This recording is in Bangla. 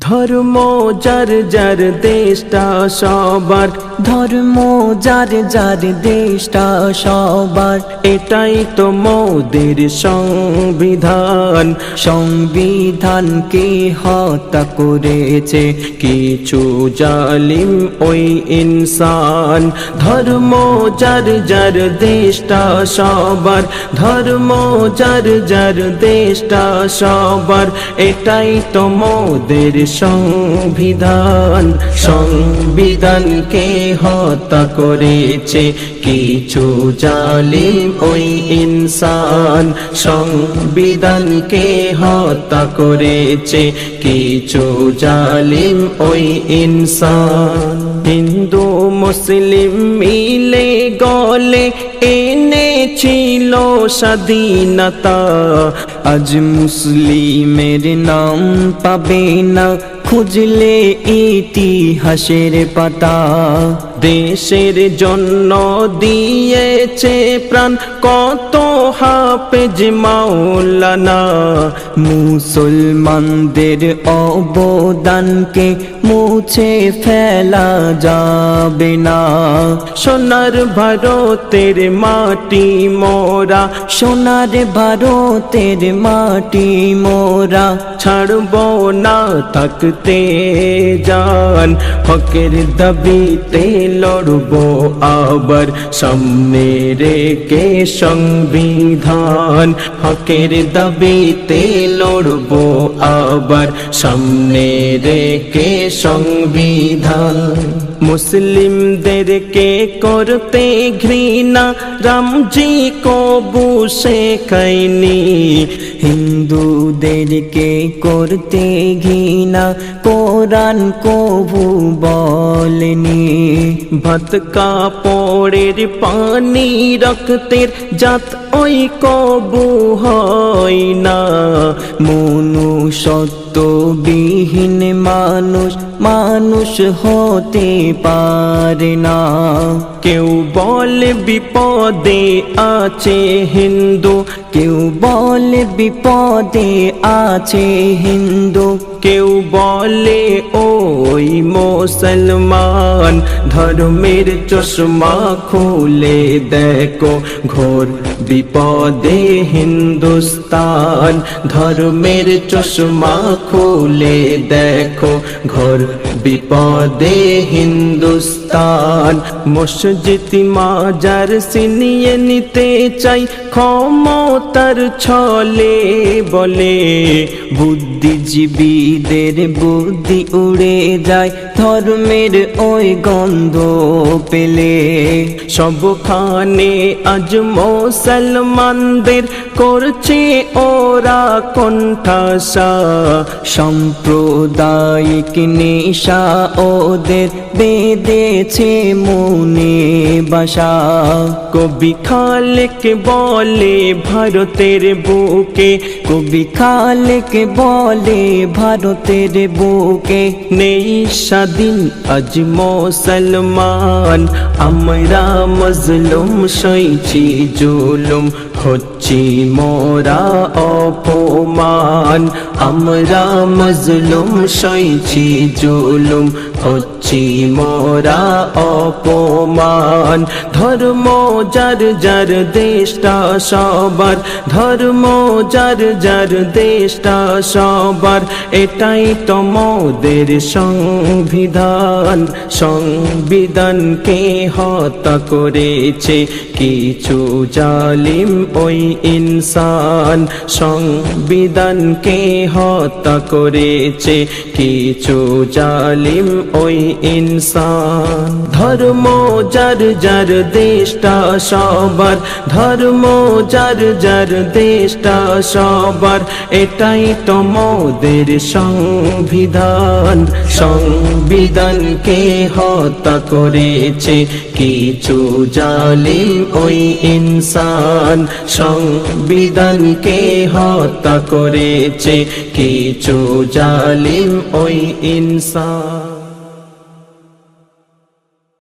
ধর্ম যার যার দেশটা সবার। ধর্ম যার যার দেশটা সবার। এটাই তো মোদের সংবিধান। সংবিধানকে হত্যা করেছে? কিছু জালিম ওই ইনসান। ধর্ম যার যার দেশটা সবার। ধর্ম যার যার দেশটা সবার। এটাই তো মোদের সংবিধান সংবিধানকে হত্যা করেছে? কিছু জালিম ওই ইনসান সংবিধানকে হত্যা করেছে? কিছু জালিম ওই ইনসান। হিন্দু, মুসলিম মিলে গলে এনেছিল স্বাধীনতা। আজ মুসলিমের নাম পাবে না, খুঁজলে ইতিহাসের পাতা। দেশের জন্য দিয়েছে প্রাণ, কত হাফেজ মাওলানা। মুসলমানদের অবদানকে মুছে ফেলা যাবে না। সোনার ভারতের মাটি মোরা, সোনার ভারতের মাটি মোরা। ছাড়ব না থাকতে যান হকের দাবিতে লড়ব আবার। সামনে রেখে সংবিধান, হকের দাবিতে লড়ব আবার। সামনে রেখে সংবিধান। মুসলিমদেরকে করতে ঘৃণা রামজি কবু শেখাইনি হিন্দুদেরকে করতে ঘৃণা কোরআন কবু বলেনি ভাত কাপড়ের পানি রক্তের জাত ওই কবু হয় না মনুষ্যত্ববিহীন মানুষ মানুষ হতে পারে না। কেউ বলে বিপদে আছে হিন্দু, কেউ বলে বিপদে আছে হিন্দু। কেউ বলে ওই মুসলমান, ধর্মের চশমা খুলে দেখো, ঘোর বিপদে হিন্দুস্তান, ধর্মের চশমা খুলে দেখো ঘোর বিপদে হিন্দুস্তান। মসজিদ মাজার সিনিয়ে নিতে চাই, ক্ষমতার ছলে বলে। বুদ্ধিজীবীদের বুদ্ধি উড়ে যায় ধর্মের ওই গন্ধ পেলে। সবখানে আজ মুসলমানদের করছে ওরা কণ্ঠাসা। সাম্প্রদায়িক নেশা ওদের বেঁধেছে মনে বাসা। কবি খালেক বলে ভারতের বুকে, কবি খালেক বলে ভারতের বুকে নেই স্বাধীন আজ মুসলমান আমরা মজলুম সইছি জুলুম হচ্ছি মোরা অপমান আমরা মজলুম, সইছি জুলুম, হচ্ছি মোরা অপমান। ধর্ম যার যার দেশটা সবার। ধর্ম যার যার দেশটা সবার। এটাই তো মোদের সংবিধান। সংবিধানকে হত্যা করেছে? কিছু জালিম ওই ইনসান। সংবিধানকে হত্যা করেছে কিছু জালিম ওই ইনসান। ধর্ম যার যার দেশটা সবার, ধর্ম যার যার দেশটা সবার, এটাই তো মোদের সংবিধান। সংবিধানকে হত্যা করেছে কিছু জালিম ওই ইনসান। সংবিধানকে হত্যা করেছে কিছু জালিম ওই ইনসান।